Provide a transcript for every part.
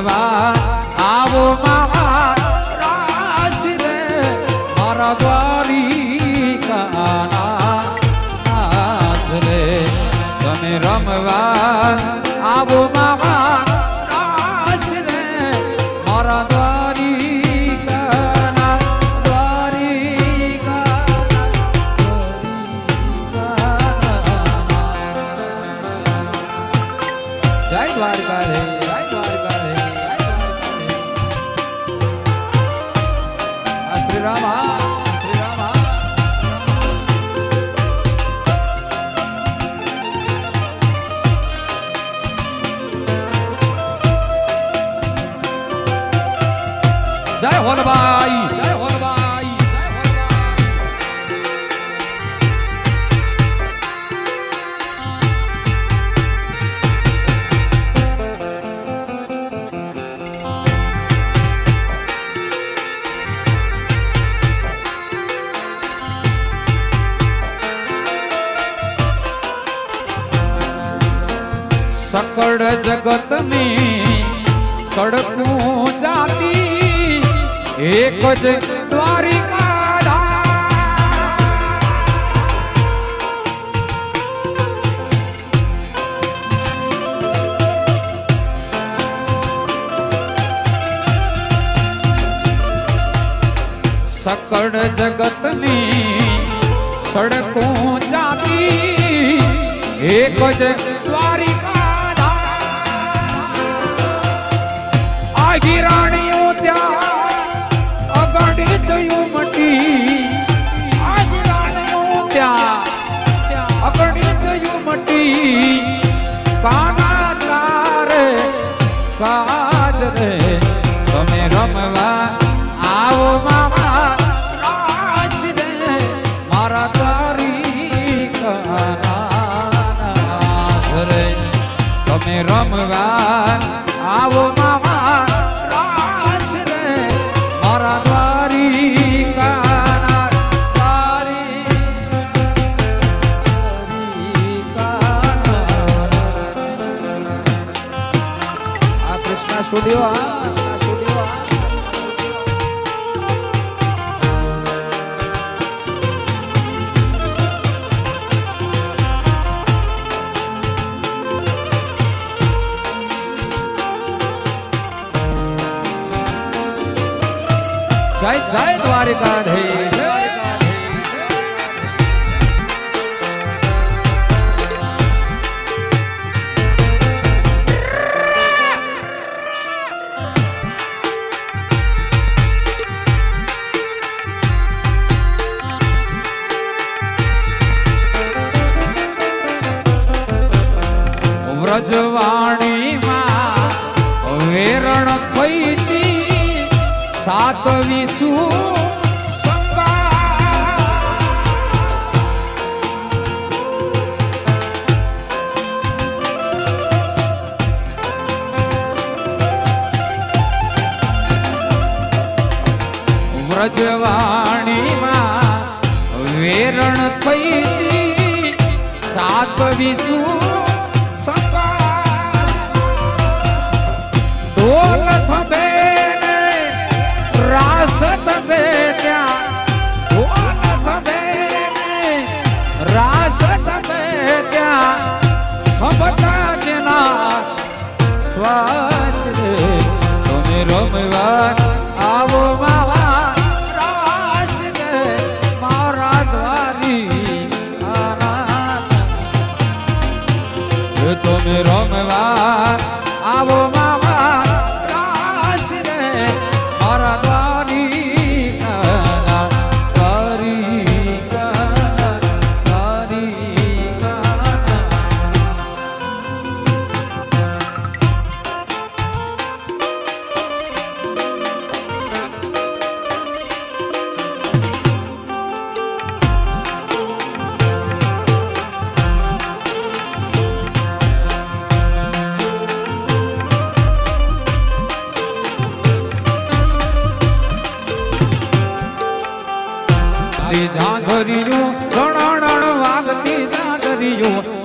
તમે सड़ जगत में सड़कों जाती एक द्वारिका सकड़ जगत में सड़कों जाती एक जगत આ ગિરાણીઓ ત્યાં અગણિત યુમટી આ ગિરાણીઓ ત્યાં અગણિત યુમટી કાના તારે કાજ રે, તમે રમવા આવો મામા રાસ રે, મારા દ્વારિકાનાથ રે તમે રમવા આવો મામા સ્ટુડિયો આ સ્ટુડિયો આ જય જય દ્વારિકા વિસુ વ્રજવાણીમાં વેરણ થઈ સાતવીશું સાત વિસુ ઢોલ ને થબે ત્યાં ને રાસ થબે ત્યાં ખબતા જેના શ્વાસ તમે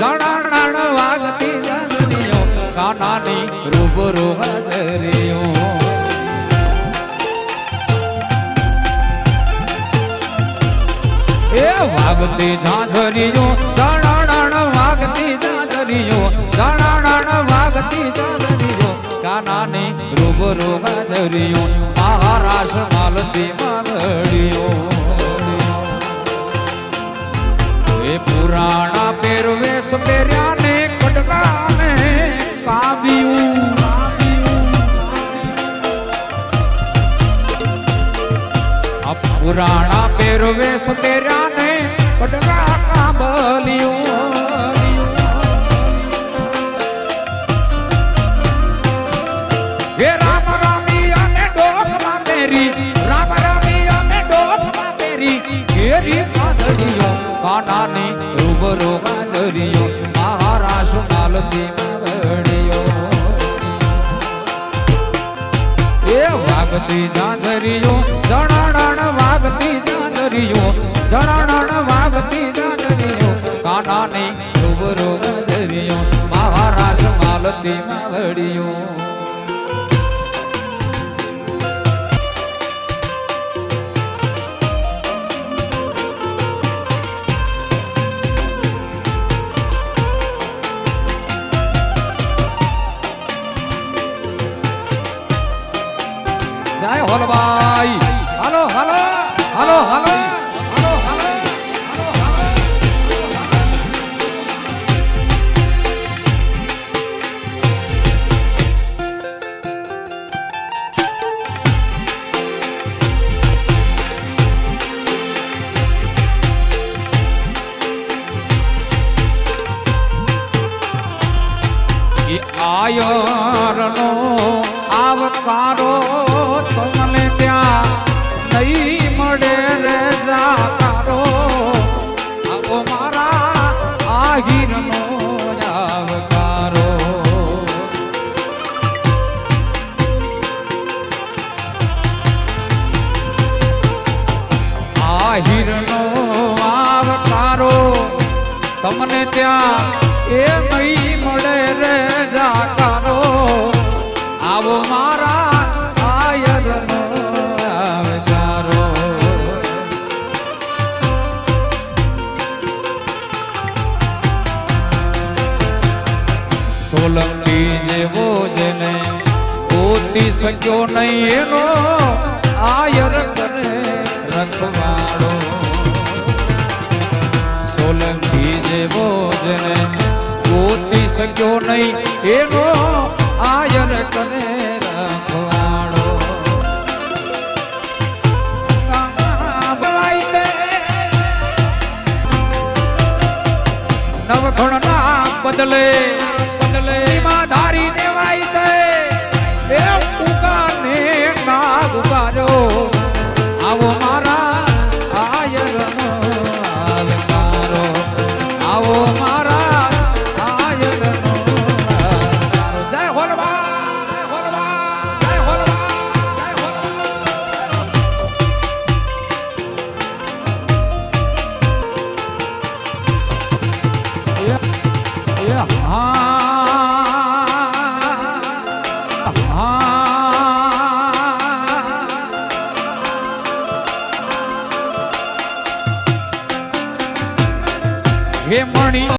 જણાણ વાગતી ઝાંઝરિયું કાનાની રૂબરૂ હાજરિયું એ વાગતી ઝાંઝરિયું જણાણ વાગતી ઝાંઝરિયું જણાણ વાગતી ઝાંઝરિયું કાનાની રૂબરૂ હાજરિયું મહારાષ્ટ્ર માલતી માલડિયું એ પુરાણા પહેરવેશ પહેર્યા ને કટકા ને કાવ્યું આ પુરાણા પહેરવેશ પહેર્યા ને કટકા કાબલિયું હે કાનાની રૂબરૂ હાજરીઓ. મહારાષ્ટ્ર માલતી માવડીઓ એ વાગતી ઝાંઝરીઓ જણાણ વાગતી ઝાંઝરીઓ જણાણ વાગતી ઝાંઝરીઓ. કાનાની રૂબરૂ હાજરીઓ. મહારાષ્ટ્ર માલતી માવડીઓ જય હોલબાઈ હાલો હાલો હાલો હાલો હાલો મળે રે જાકારો આવો મારા આહીરનો આવકારો આહીરનો આવકારો તમને ત્યાં એ નહીં મળે રે સોલંકી જેવો જેને પોતી શક્યો નહીં એનો આયર કરે રખવાડો સોલંકી જેવો જેને પોતી શક્યો નહીં એનો આયર કરે રખવાડો નવખણના બદલે